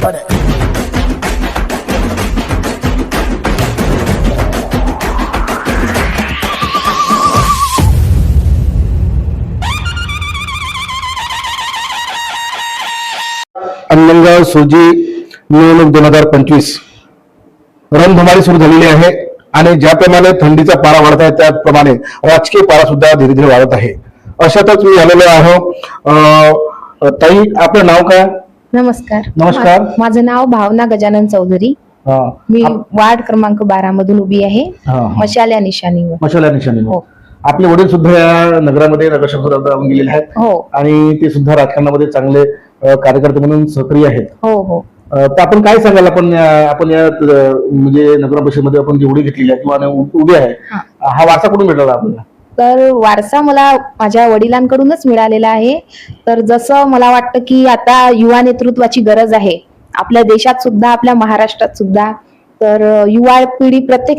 Run it. Anjangaon sooji निवडणूक दोन हजार पंचवीस. रणधुमारी सुरू झालेली आहे आणि ज्याप्रमाणे थंडीचा पारा वाढत आहे त्याप्रमाणे राजकीय पारा सुद्धा धीरे धीरे वाढत आहे. अशातच मी आलेलो आहो. अं, ताई आपलं नाव काय? नमस्कार. नमस्कार. माझं नाव भावना गजानन चौधरी. मी वार्ड क्रमांक बारा मधून उभी आहे. हा, हा. मशाल या निशाणीवर. मशाला निशाणी हो. आपले वडील सुद्धा या नगरामध्ये नगरसेवक राहून गेलेले आहेत. हो. आणि ते सुद्धा राजकारणामध्ये चांगले कार्यकर्ते म्हणून सक्रिय आहेत. हो हो. तर आपण काय सांगाल? आपण आपण या म्हणजे नगर परिषदेमध्ये आपण जेवढी घेतलेली आहे किंवा उभी आहे. हा. हा वारसा कुठून मिळाला आपल्याला? तर वारसा मला माझ्या वडिलांकडूनच मिळालेला आहे. तर जसं मला वाटतं की आता युवा नेतृत्वाची गरज आहे. आपल्या देशात सुद्धा आपल्या महाराष्ट्रात सुद्धा. तर युवा पिढी प्रत्येक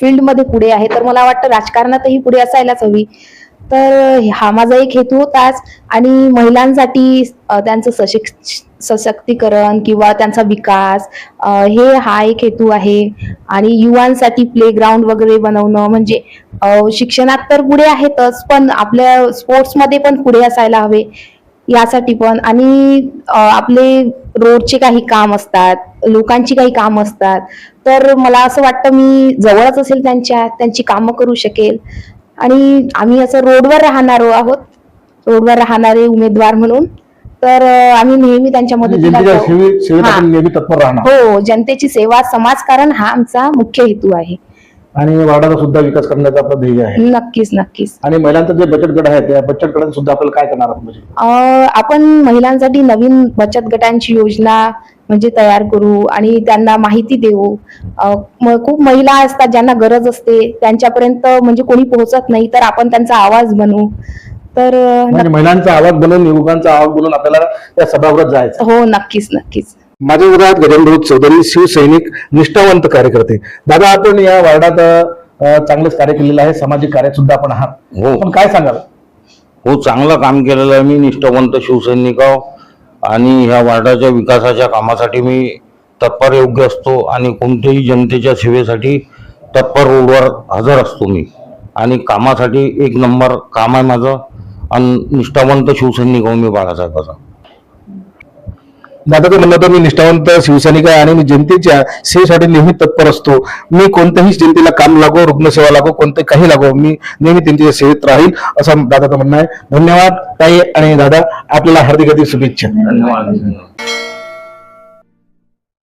फील्डमध्ये पुढे आहे. तर मला वाटतं राजकारणातही पुढे असायलाच हवी. तर हा माझा एक हेतू होताच. आणि महिलांसाठी त्यांचं सशिक सशक्तीकरण किंवा त्यांचा विकास हे हा एक हेतू आहे. आणि युवांसाठी प्लेग्राऊंड वगैरे बनवणं म्हणजे शिक्षणात तर पुढे आहेतच पण आपल्या स्पोर्ट्समध्ये पण पुढे असायला हवे. यासाठी पण. आणि आपले रोडचे काही काम असतात लोकांची काही काम असतात. तर मला असं वाटतं मी जवळच असेल त्यांच्या त्यांची कामं करू शकेल. आणि आम्ही असं रोडवर राहणारो आहोत. रोडवर राहणारे उमेदवार म्हणून. तर आम्ही नेहमी त्यांच्या म्हणजे मदतीला हो जनतेची सेवा समाजकारण हा आमचा मुख्य हेतू आहे. आणि वार्डाचा सुद्धा विकास करण्याचा आपलं ध्येय आहे. नक्कीच नक्कीच. आणि महिलांचं जे बचत गट आहे त्या बचत गटात सुद्धा आपल्याला काय करणार आहात म्हणजे? अ, आपण महिलांसाठी नवीन बचत गटांची योजना म्हणजे तयार करू आणि त्यांना माहिती देऊ. अ, म- खूप महिला असतात ज्यांना गरज असते त्यांच्यापर्यंत म्हणजे कोणी पोहोचत नाही तर आपण त्यांचा आवाज बनवू तर अ, म्हणजे महिलांचा आवाज बनवून युवकांचा आवाज बनवून आपल्याला त्या सभागृहात जायचं हो नक्कीच नक्कीच. माझ्या विरोधात गजानन चौधरी शिवसैनिक निष्ठावंत कार्यकर्ते दादा आपण या वार्डात चांगलंच कार्य केलेलं आहे सामाजिक कार्य सुद्धा आपण आहात. हो. पण काय सांगाल? हो चांगलं काम केलेलं आहे मी निष्ठावंत शिवसैनिक आहो. आणि ह्या वार्डाच्या विकासाच्या कामासाठी मी तत्पर योग्य असतो आणि कोणत्याही जनतेच्या सेवेसाठी तत्पर रोडवर हजर असतो मी. आणि कामासाठी एक नंबर काम आहे माझं. आणि निष्ठावंत शिवसैनिक आहो मी बाळासाहेबाचा. दादाचं म्हणलं तर मी निष्ठावंत शिवसैनिक आहे आणि मी जनतेच्या सेवेसाठी नेहमी तत्पर असतो. मी कोणत्याही जनतेला काम लागो रुग्णसेवा लागो कोणते काही लागो मी नेहमी त्यांच्या सेवेत राहील असं दादाचं म्हणणं आहे. धन्यवाद ताई आणि दादा आपल्याला हार्दिक हार्दिक शुभेच्छा. धन्यवाद.